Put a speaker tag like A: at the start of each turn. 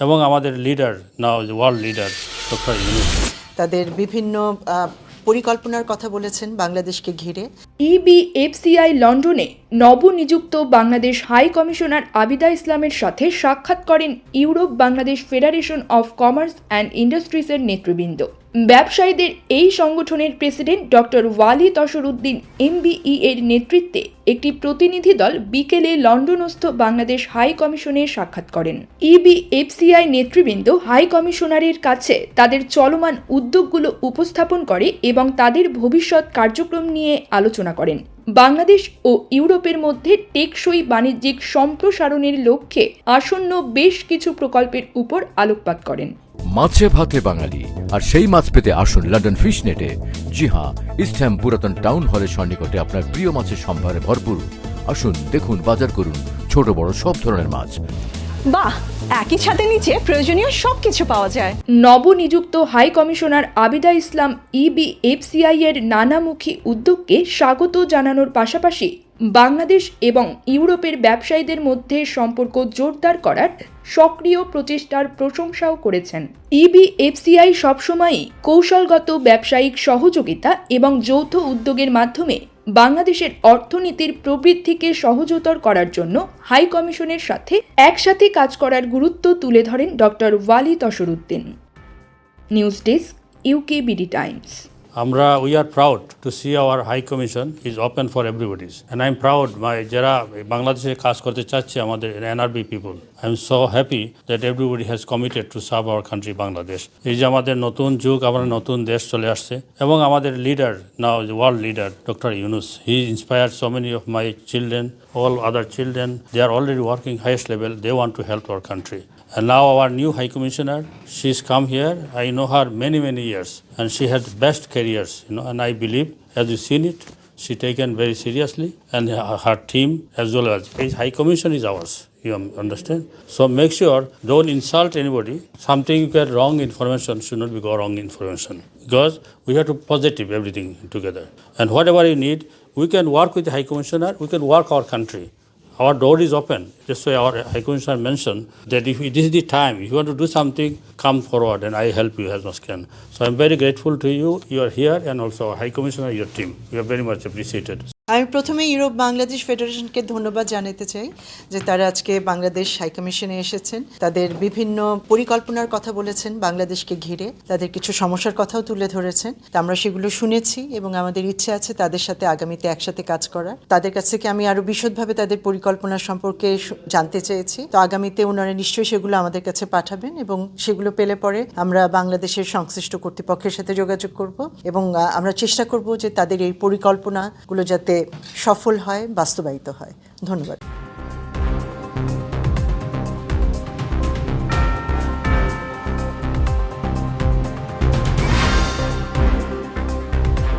A: এবং আমাদের leader now world leader doctor Yunus
B: তাদের বিভিন্ন পরিকল্পনার কথা বলেছেন বাংলাদেশকে ঘিরে।
C: E ইবিএফসিআই লন্ডনে নবনিযুক্ত বাংলাদেশ হাই কমিশনার আবিদা ইসলামের সাথে সাক্ষাৎ করেন Europe Bangladesh federation of commerce and ইন্ডাস্ট্রিজের নেতৃবৃন্দ। ব্যবসায়ীদের এই সংগঠনের president doctor Wali Tasruddin MBE এর নেতৃত্বে একটি প্রতিনিধি দল বিকেলে লন্ডনস্থ বাংলাদেশ হাই কমিশনে সাক্ষাৎ করেন। E ইবিএফসিআই নেতৃবৃন্দ, হাই কমিশনারের কাছে তাদের চলমান উদ্যোগগুলো উপস্থাপন করে এবং তাদের ভবিষ্যৎ কার্যক্রম নিয়ে আলোচনা করেন। বাংলাদেশ ও ইউরোপের মধ্যে টেকসই বাণিজ্যিক সম্প্রসারণের লক্ষ্যে আসন্ন বেশ কিছু প্রকল্পের উপর আলোকপাত করেন।
D: মাছে ভাতে বাঙালি, আর সেই মাছ পেতে আসুন লন্ডন ফিশ নেটে জি হ্যাঁ ইস্টহ্যাম পুরাতন টাউন হলের সন্নিকটে আপনার প্রিয় মাছের সম্ভারে ভরপুর। আসুন দেখুন বাজার করুন ছোট বড় সব ধরনের মাছ।
E: বাহ একই ছাদের নিচে প্রয়োজনীয় সব কিছু পাওয়া যায়।
C: নবনিযুক্ত high commissioner Abida Islam EB EBFCI এর নানামুখী উদ্যোগকে স্বাগত জানানোর পাশাপাশি বাংলাদেশ এবং ইউরোপের ব্যবসায়ীদের মধ্যে সম্পর্ক জোরদার করার সক্রিয় প্রচেষ্টার প্রশংসাও করেছেন। E ইবিএফসিআই সবসময়ই কৌশলগত ব্যবসায়িক সহযোগিতা এবং যৌথ উদ্যোগের মাধ্যমে বাংলাদেশের অর্থনীতির প্রবৃদ্ধিকে সহজতর করার জন্য হাই কমিশনের সাথে একসাথে কাজ করার গুরুত্ব তুলে ধরেন doctor Wali Tasruddin news desk UKBD times.
A: আমরা we are proud to see our high commission is open for everybody's and I am proud my যারা বাংলাদেশে কাজ করতে চাচ্ছে, আমাদের NRB people I am so happy that everybody has committed to serve our country Bangladesh এই যে আমাদের নতুন যুগ আমার নতুন দেশ চলে আসছে এবং আমাদের leader now world leader doctor Yunus he inspired so many of my children all other children, they are already working highest level, they want to help our country. And now our new High Commissioner, she's come here, I know her many, many years, and she had best careers, you know, and I believe, as you've seen it, she taken very seriously, and her, her team as well as, is High Commission is ours, you understand? So make sure, don't insult anybody, something you get wrong information should not be go wrong information, because we have to positive everything together. And whatever you need, we can work with the High Commissioner, we can work our country. Our door is open. Just why our High Commissioner mentioned that if this is the time, if you want to do something, come forward and I help you as much can. So I'm very grateful to you. You are here and also High Commissioner, your team. We are very much appreciated.
B: আমি প্রথমে Europe Bangladesh ফেডারেশনকে ধন্যবাদ জানাতে চাই যে তারা আজকে বাংলাদেশ হাইকমিশনে এসেছেন। তাদের বিভিন্ন পরিকল্পনার কথা বলেছেন বাংলাদেশকে ঘিরে। তাদের কিছু সমস্যার কথাও তুলে ধরেছেন। আমরা সেগুলো শুনেছি এবং আমাদের ইচ্ছে আছে তাদের সাথে আগামীতে একসাথে কাজ করার। তাদের কাছ থেকে আমি আরও বিশদভাবে তাদের পরিকল্পনা সম্পর্কে জানতে চেয়েছি। তো আগামীতে ওনারা নিশ্চয়ই সেগুলো আমাদের কাছে পাঠাবেন এবং সেগুলো পেলে পরে আমরা বাংলাদেশের সংশ্লিষ্ট কর্তৃপক্ষের সাথে যোগাযোগ করব এবং আমরা চেষ্টা করব যে তাদের এই পরিকল্পনাগুলো যাতে সফল হয় বাস্তবায়িত হয়। ধন্যবাদ।